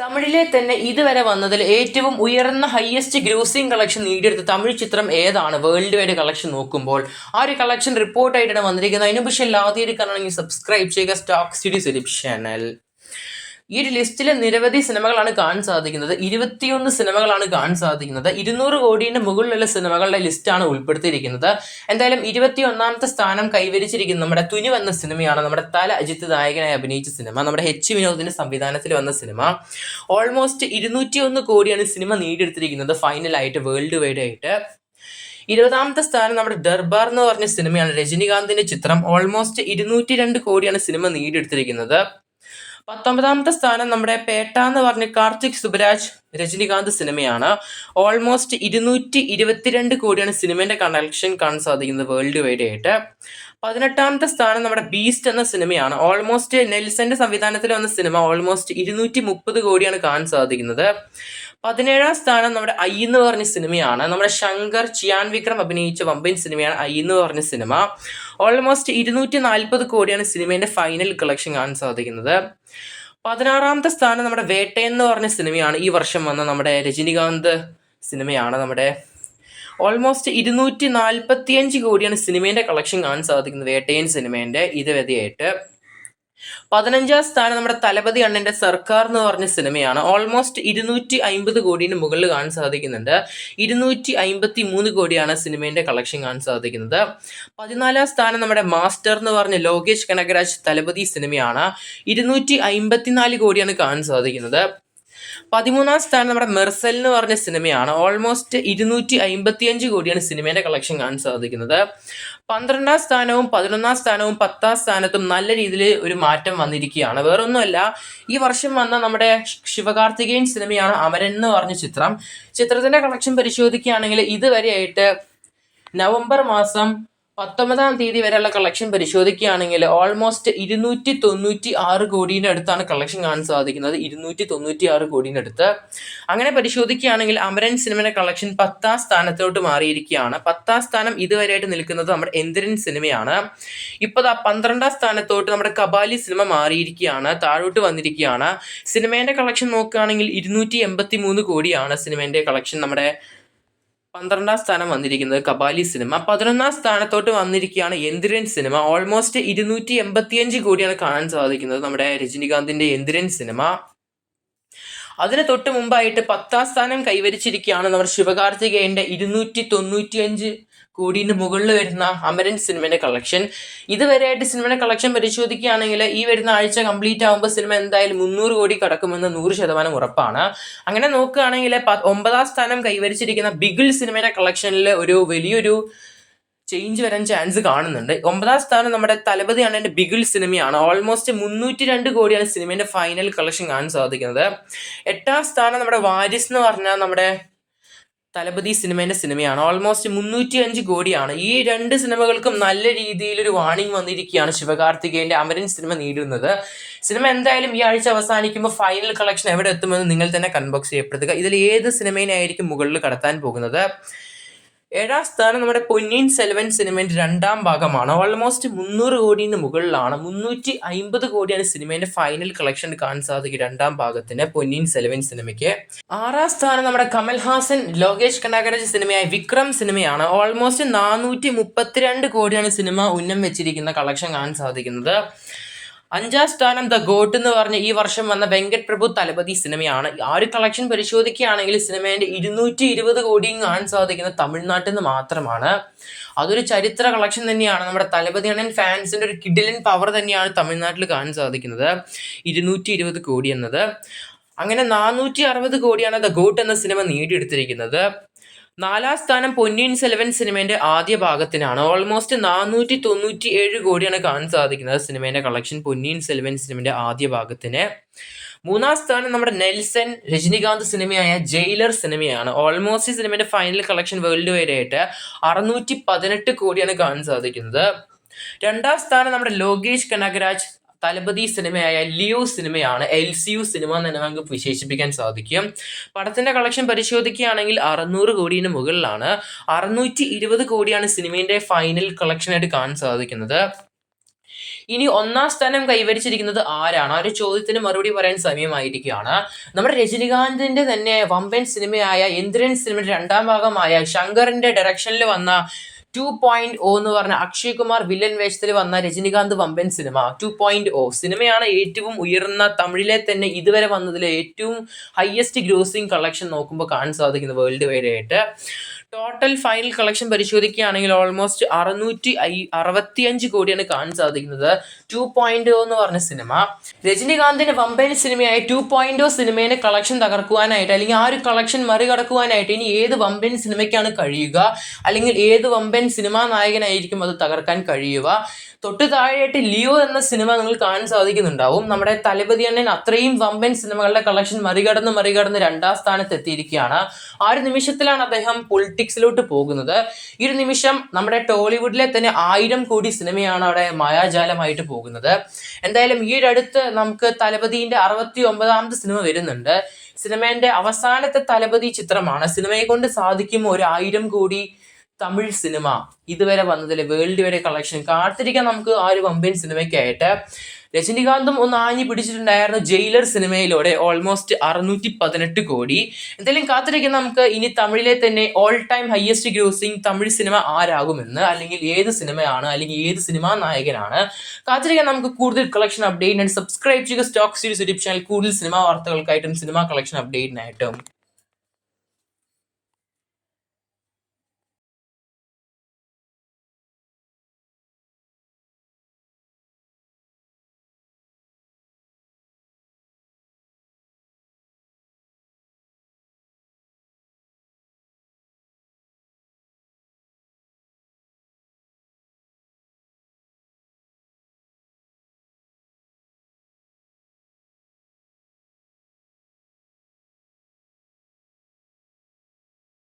തമിഴിലെ തന്നെ ഇതുവരെ വന്നതിൽ ഏറ്റവും ഉയർന്ന ഹയസ്റ്റ് ഗ്രൂസിംഗ് കളക്ഷൻ നേടിയെടുത്ത തമിഴ് ചിത്രം ഏതാണ്? വേൾഡ് വൈഡ് കളക്ഷൻ നോക്കുമ്പോൾ ആ ഒരു കളക്ഷൻ റിപ്പോർട്ടായിട്ടാണ് വന്നിരിക്കുന്നത്. അതിനു പക്ഷേ ആദ്യമായിട്ട് കാണണമെങ്കിൽ സബ്സ്ക്രൈബ് ചെയ്യുക. സ്റ്റോക്ക് സിറ്റി സെലിബ് ചാനൽ ഈ ഒരു ലിസ്റ്റിലെ നിരവധി സിനിമകളാണ് കാണാൻ സാധിക്കുന്നത്. ഇരുപത്തിയൊന്ന് സിനിമകളാണ് കാണാൻ സാധിക്കുന്നത്. ഇരുന്നൂറ് കോടിയുടെ മുകളിലുള്ള സിനിമകളുടെ ലിസ്റ്റാണ് ഉൾപ്പെടുത്തിയിരിക്കുന്നത്. എന്തായാലും ഇരുപത്തി ഒന്നാമത്തെ സ്ഥാനം കൈവരിച്ചിരിക്കുന്ന നമ്മുടെ തുനി വന്ന സിനിമയാണ് നമ്മുടെ തല അജിത്ത് നായകനായി അഭിനയിച്ച സിനിമ. നമ്മുടെ എച്ച് വിനോദിന്റെ സംവിധാനത്തിൽ വന്ന സിനിമ. ഓൾമോസ്റ്റ് ഇരുന്നൂറ്റി ഒന്ന് കോടിയാണ് സിനിമ നേടിയെടുത്തിരിക്കുന്നത് ഫൈനലായിട്ട് വേൾഡ് വൈഡ് ആയിട്ട്. ഇരുപതാമത്തെ സ്ഥാനം നമ്മുടെ ദർബാർ എന്ന് പറഞ്ഞ സിനിമയാണ് രജനികാന്തിന്റെ ചിത്രം. ഓൾമോസ്റ്റ് ഇരുന്നൂറ്റി രണ്ട് കോടിയാണ് സിനിമ നേടിയെടുത്തിരിക്കുന്നത്. പത്തൊമ്പതാമത്തെ സ്ഥാനം നമ്മുടെ പേട്ട എന്ന് പറഞ്ഞ കാർത്തിക് സുബരാജ് രജനികാന്ത് സിനിമയാണ്. ഓൾമോസ്റ്റ് ഇരുന്നൂറ്റി ഇരുപത്തിരണ്ട് കോടിയാണ് സിനിമയുടെ കളക്ഷൻ കാണാൻ സാധിക്കുന്നത് വേൾഡ് വൈഡ് ആയിട്ട്. പതിനെട്ടാമത്തെ സ്ഥാനം നമ്മുടെ ബീസ്റ്റ് എന്ന സിനിമയാണ്. ഓൾമോസ്റ്റ് നെൽസന്റെ സംവിധാനത്തിൽ വന്ന സിനിമ ഓൾമോസ്റ്റ് ഇരുന്നൂറ്റി മുപ്പത് കോടിയാണ് കാണാൻ സാധിക്കുന്നത്. പതിനേഴാം സ്ഥാനം നമ്മുടെ ഐ എന്ന് പറഞ്ഞ സിനിമയാണ്. നമ്മുടെ ശങ്കർ ചിയാൻ വിക്രം അഭിനയിച്ച വമ്പൻ സിനിമയാണ് ഐ എന്ന് പറഞ്ഞ സിനിമ. ഓൾമോസ്റ്റ് ഇരുന്നൂറ്റി നാൽപ്പത് കോടിയാണ് സിനിമയുടെ ഫൈനൽ കളക്ഷൻ കാണാൻ സാധിക്കുന്നത്. പതിനാറാമത്തെ സ്ഥാനം നമ്മുടെ വേട്ട എന്ന് പറഞ്ഞ സിനിമയാണ്. ഈ വർഷം വന്ന നമ്മുടെ രജനികാന്ത് സിനിമയാണ് നമ്മുടെ ഓൾമോസ്റ്റ് ഇരുന്നൂറ്റി നാൽപ്പത്തിയഞ്ച് കോടിയാണ് സിനിമേന്റെ കളക്ഷൻ കാണാൻ സാധിക്കുന്നത് വേട്ടയൻ സിനിമേന്റെ ഇതുവരെയായിട്ട് പതിനഞ്ചാം സ്ഥാനം നമ്മുടെ തലപതി അണ്ണന്റെ സർക്കാർ എന്ന് പറഞ്ഞ സിനിമയാണ്. ഓൾമോസ്റ്റ് ഇരുന്നൂറ്റി അമ്പത് കോടിന് മുകളിൽ കാണാൻ സാധിക്കുന്നുണ്ട്. ഇരുന്നൂറ്റി അമ്പത്തി മൂന്ന് കോടിയാണ് സിനിമയുടെ കളക്ഷൻ കാണാൻ സാധിക്കുന്നത്. പതിനാലാം സ്ഥാനം നമ്മുടെ മാസ്റ്റർ എന്ന് പറഞ്ഞ ലോകേഷ് കനകരാജ് തലപതി സിനിമയാണ്. ഇരുന്നൂറ്റി അമ്പത്തിനാല് കോടിയാണ് കാണാൻ സാധിക്കുന്നത്. പതിമൂന്നാം സ്ഥാനം നമ്മുടെ മെർസൽ എന്ന് പറഞ്ഞ സിനിമയാണ്. ഓൾമോസ്റ്റ് ഇരുന്നൂറ്റി അമ്പത്തിയഞ്ച് കോടിയാണ് സിനിമേന്റെ കളക്ഷൻ കാണാൻ സാധിക്കുന്നത്. പന്ത്രണ്ടാം സ്ഥാനവും പതിനൊന്നാം സ്ഥാനവും പത്താം സ്ഥാനത്തും നല്ല രീതിയിൽ ഒരു മാറ്റം വന്നിരിക്കുകയാണ്. വേറൊന്നുമല്ല ഈ വർഷം വന്ന നമ്മുടെ ശിവകാർത്തികേയൻ സിനിമയാണ് അമരൻ എന്ന് പറഞ്ഞ ചിത്രം. ചിത്രത്തിന്റെ കളക്ഷൻ പരിശോധിക്കുകയാണെങ്കിൽ ഇതുവരെയായിട്ട് നവംബർ മാസം പത്തൊമ്പതാം തീയതി വരെയുള്ള കളക്ഷൻ പരിശോധിക്കുകയാണെങ്കിൽ ഓൾമോസ്റ്റ് ഇരുന്നൂറ്റി തൊണ്ണൂറ്റി ആറ് കോടീന്റെ അടുത്താണ് കളക്ഷൻ കാണാൻ സാധിക്കുന്നത്. ഇരുന്നൂറ്റി തൊണ്ണൂറ്റി ആറ് കോടീന്റെ അടുത്ത്. അങ്ങനെ പരിശോധിക്കുകയാണെങ്കിൽ അമരൻ സിനിമയുടെ കളക്ഷൻ പത്താം സ്ഥാനത്തോട്ട് മാറിയിരിക്കുകയാണ്. പത്താം സ്ഥാനം ഇതുവരെയായിട്ട് നിൽക്കുന്നത് നമ്മുടെ എന്തിരൻ സിനിമയാണ് ഇപ്പോൾ ആ പന്ത്രണ്ടാം സ്ഥാനത്തോട്ട് നമ്മുടെ കബാലി സിനിമ മാറിയിരിക്കുകയാണ്. താഴോട്ട് വന്നിരിക്കുകയാണ്. സിനിമേന്റെ കളക്ഷൻ നോക്കുകയാണെങ്കിൽ ഇരുന്നൂറ്റി എൺപത്തി മൂന്ന് കോടിയാണ് സിനിമേന്റെ കളക്ഷൻ നമ്മുടെ പന്ത്രണ്ടാം സ്ഥാനം വന്നിരിക്കുന്നത് കബാലി സിനിമ. പതിനൊന്നാം സ്ഥാനത്തോട്ട് വന്നിരിക്കുകയാണ് എന്തിരൻ സിനിമ. ഓൾമോസ്റ്റ് ഇരുന്നൂറ്റി എൺപത്തിയഞ്ച് കോടിയാണ് കാണാൻ സാധിക്കുന്നത് നമ്മുടെ രജനികാന്തിന്റെ എന്തിരൻ സിനിമ. അതിന് തൊട്ട് മുമ്പായിട്ട് പത്താം സ്ഥാനം കൈവരിച്ചിരിക്കുകയാണ് നമ്മുടെ ശിവകാർത്തികേയന്റെ ഇരുന്നൂറ്റി തൊണ്ണൂറ്റിയഞ്ച് കോടിന് മുകളിൽ വരുന്ന അമരൻ സിനിമയുടെ കളക്ഷൻ. ഇതുവരെയായിട്ട് സിനിമയുടെ കളക്ഷൻ പരിശോധിക്കുകയാണെങ്കിൽ ഈ വരുന്ന ആഴ്ച കംപ്ലീറ്റ് ആകുമ്പോൾ സിനിമ എന്തായാലും മുന്നൂറ് കോടി കടക്കുമെന്ന് നൂറ് ശതമാനം ഉറപ്പാണ്. അങ്ങനെ നോക്കുകയാണെങ്കിൽ ഒമ്പതാം സ്ഥാനം കൈവരിച്ചിരിക്കുന്ന ബിഗിൾ സിനിമയുടെ കളക്ഷനിൽ ഒരു വലിയൊരു ചേഞ്ച് വരാൻ ചാൻസ് കാണുന്നുണ്ട്. ഒമ്പതാം സ്ഥാനം നമ്മുടെ തലപതി എന്റെ ബിഗിൾ സിനിമയാണ്. ഓൾമോസ്റ്റ് മുന്നൂറ്റി രണ്ട് കോടിയാണ് സിനിമേന്റെ ഫൈനൽ കളക്ഷൻ കാണാൻ സാധിക്കുന്നത്. എട്ടാം സ്ഥാനം നമ്മുടെ വാരിസ് എന്ന് പറഞ്ഞാൽ നമ്മുടെ തലപതി സിനിമേന്റെ സിനിമയാണ്. ഓൾമോസ്റ്റ് മുന്നൂറ്റി അഞ്ച് കോടിയാണ്. ഈ രണ്ട് സിനിമകൾക്കും നല്ല രീതിയിലൊരു വാണിംഗ് വന്നിരിക്കുകയാണ് ശിവകാർത്തികേയന്റെ അമരൻ സിനിമ നേടുന്നത് സിനിമ എന്തായാലും ഈ ആഴ്ച അവസാനിക്കുമ്പോൾ ഫൈനൽ കളക്ഷൻ എവിടെ എത്തുമെന്ന് നിങ്ങൾ തന്നെ കൺബോക്സ് ചെയ്യപ്പെടുത്തുക ഇതിൽ ഏത് സിനിമയിനായിരിക്കും മുകളിൽ കടത്താൻ പോകുന്നത്? ഏഴാം സ്ഥാനം നമ്മുടെ പൊന്നിയിൻ സെൽവൻ സിനിമേന്റെ രണ്ടാം ഭാഗമാണ്. ഓൾമോസ്റ്റ് മുന്നൂറ് കോടിന് മുകളിലാണ്. മുന്നൂറ്റി അമ്പത് കോടിയാണ് സിനിമേന്റെ ഫൈനൽ കളക്ഷൻ കാണാൻ സാധിക്കും രണ്ടാം ഭാഗത്തിന് പൊന്നിയിൻ സെൽവൻ സിനിമയ്ക്ക്. ആറാം സ്ഥാനം നമ്മുടെ കമൽഹാസൻ ലോകേഷ് കനകരാജ് സിനിമയായ വിക്രം സിനിമയാണ്. ഓൾമോസ്റ്റ് നാനൂറ്റി മുപ്പത്തിരണ്ട് കോടിയാണ് സിനിമ ഉന്നം വെച്ചിരിക്കുന്ന കളക്ഷൻ കാണാൻ സാധിക്കുന്നത്. അഞ്ചാം സ്ഥാനം ദ ഗോട്ട് എന്ന് പറഞ്ഞ ഈ വർഷം വന്ന വെങ്കട് പ്രഭു തലപതി സിനിമയാണ്. ആ ഒരു കളക്ഷൻ പരിശോധിക്കുകയാണെങ്കിൽ സിനിമേന്റെ ഇരുന്നൂറ്റി ഇരുപത് കോടിയും കാണാൻ സാധിക്കുന്നത് തമിഴ്നാട്ടിൽ നിന്ന് മാത്രമാണ്. അതൊരു ചരിത്ര കളക്ഷൻ തന്നെയാണ്. നമ്മുടെ തലപതി അണ്ണൻ ഫാൻസിന്റെ ഒരു കിഡിലൻ പവർ തന്നെയാണ് തമിഴ്നാട്ടിൽ കാണാൻ സാധിക്കുന്നത്. ഇരുന്നൂറ്റി ഇരുപത് കോടി എന്നത്. അങ്ങനെ നാനൂറ്റി അറുപത് കോടിയാണ് ദ ഗോട്ട് എന്ന സിനിമ നേടിയെടുത്തിരിക്കുന്നത്. നാലാം സ്ഥാനം പൊന്നിയിൻ സെൽവൻ സിനിമേന്റെ ആദ്യ ഭാഗത്തിനാണ്. ഓൾമോസ്റ്റ് നാനൂറ്റി തൊണ്ണൂറ്റി ഏഴ് കോടിയാണ് കാണാൻ സാധിക്കുന്നത് സിനിമേന്റെ കളക്ഷൻ പൊന്നിയിൻ സെൽവൻ സിനിമേന്റെ ആദ്യ ഭാഗത്തിന്. മൂന്നാം സ്ഥാനം നമ്മുടെ നെൽസൺ രജനികാന്ത് സിനിമയായ ജയിലർ സിനിമയാണ്. ഓൾമോസ്റ്റ് ഈ സിനിമയുടെ ഫൈനൽ കളക്ഷൻ വേൾഡ് വൈഡ് ആയിട്ട് അറുന്നൂറ്റി പതിനെട്ട് കോടിയാണ് കാണാൻ സാധിക്കുന്നത്. രണ്ടാം സ്ഥാനം നമ്മുടെ ലോകേഷ് കനകരാജ് തലപതി സിനിമയായ ലിയോ സിനിമയാണ് എൽ സി യു സിനിമ എന്ന് തന്നെ നമുക്ക് വിശേഷിപ്പിക്കാൻ സാധിക്കും. പടത്തിന്റെ കളക്ഷൻ പരിശോധിക്കുകയാണെങ്കിൽ അറുന്നൂറ് കോടിയിന് മുകളിലാണ്. അറുന്നൂറ്റി ഇരുപത് കോടിയാണ് സിനിമയുടെ ഫൈനൽ കളക്ഷനായിട്ട് കാണാൻ സാധിക്കുന്നത്. ഇനി ഒന്നാം സ്ഥാനം കൈവരിച്ചിരിക്കുന്നത് ആരാണ്? ആ ഒരു ചോദ്യത്തിന് മറുപടി പറയാൻ സമയമായിരിക്കുകയാണ്. നമ്മുടെ രജനികാന്തിന്റെ തന്നെ വമ്പൻ സിനിമയായ ഇന്ദ്രൻ സിനിമയുടെ രണ്ടാം ഭാഗമായ ശങ്കറിന്റെ ഡയറക്ഷനിൽ വന്ന ടു പോയിന്റ് ഒ എന്ന് പറഞ്ഞ അക്ഷയ് കുമാർ വില്ലൻ വേഷത്തിൽ വന്ന രജനികാന്ത് വമ്പൻ സിനിമ ടു പോയിന്റ് ഒ സിനിമയാണ് ഏറ്റവും ഉയർന്ന തമിഴിലെ തന്നെ ഇതുവരെ വന്നതിലെ ഏറ്റവും ഹയസ്റ്റ് ഗ്രോസിംഗ് കളക്ഷൻ നോക്കുമ്പോൾ കാണാൻ സാധിക്കുന്നത് വേൾഡ് വൈഡ് ആയിട്ട്. ടോട്ടൽ ഫൈനൽ കളക്ഷൻ പരിശോധിക്കുകയാണെങ്കിൽ ഓൾമോസ്റ്റ് അറുന്നൂറ്റി ഐ അറുപത്തിയഞ്ച് കോടിയാണ് കാണാൻ സാധിക്കുന്നത്. ടു പോയിന്റ് എന്ന് പറഞ്ഞ സിനിമ രജനികാന്തിന്റെ വമ്പൻ സിനിമയായ ടു പോയിന്റ് ഒ സിനിമേനെ കളക്ഷൻ തകർക്കുവാനായിട്ട് അല്ലെങ്കിൽ ആ ഒരു കളക്ഷൻ മറികടക്കുവാനായിട്ട് ഇനി ഏത് വമ്പൻ സിനിമയ്ക്കാണ് കഴിയുക? അല്ലെങ്കിൽ ഏത് വമ്പൻ സിനിമാ നായകനായിരിക്കും അത് തകർക്കാൻ കഴിയുക. തൊട്ട് താഴെയായിട്ട് ലിയോ എന്ന സിനിമ നിങ്ങൾ കാണാൻ സാധിക്കുന്നുണ്ടാവും. നമ്മുടെ തലപതി അണ്ണൻ അത്രയും വമ്പൻ സിനിമകളുടെ കളക്ഷൻ മറികടന്ന് മറികടന്ന് രണ്ടാം സ്ഥാനത്ത് എത്തിയിരിക്കുകയാണ് ആ ഒരു നിമിഷത്തിലാണ് അദ്ദേഹം പൊളിറ്റിക്സിലോട്ട് പോകുന്നത്. ഈ ഒരു നിമിഷം നമ്മുടെ ടോളിവുഡിലെ തന്നെ ആയിരം കോടി സിനിമയാണ് അവിടെ മായാജാലമായിട്ട് പോകുന്നത്. എന്തായാലും ഈ അടുത്ത് നമുക്ക് തലപതിന്റെ അറുപത്തി ഒമ്പതാമത്തെ സിനിമ വരുന്നുണ്ട്. സിനിമേന്റെ അവസാനത്തെ തലപതി ചിത്രമാണ്. സിനിമയെ കൊണ്ട് സാധിക്കും ഒരു ആയിരം കോടി തമിഴ് സിനിമ ഇതുവരെ വന്നതിലെ വേൾഡ് വൈഡ് കളക്ഷൻ കാത്തിരിക്കാൻ നമുക്ക് ആ ഒരു വമ്പൻ സിനിമയ്ക്കായിട്ട്. രജനികാന്തും ഒന്ന് ആഞ്ഞു പിടിച്ചിട്ടുണ്ടായിരുന്നു ജയിലർ സിനിമയിലൂടെ ഓൾമോസ്റ്റ് അറുന്നൂറ്റി പതിനെട്ട് കോടി. എന്തായാലും കാത്തിരിക്കാൻ നമുക്ക് ഇനി തമിഴിലെ തന്നെ all time highest grossing Tamil cinema ആരാകുമെന്ന് അല്ലെങ്കിൽ ഏത് സിനിമയാണ് അല്ലെങ്കിൽ ഏത് സിനിമാ നായകനാണ്. കാത്തിരിക്കാൻ നമുക്ക് കൂടുതൽ കളക്ഷൻ അപ്ഡേറ്റ് സബ്സ്ക്രൈബ് ചെയ്യുക. സ്റ്റോക്ക് സീരീസ് ചാനൽ കൂടുതൽ സിനിമാ വാർത്തകൾക്കായിട്ടും സിനിമാ കളക്ഷൻ അപ്ഡേറ്റിനായിട്ടും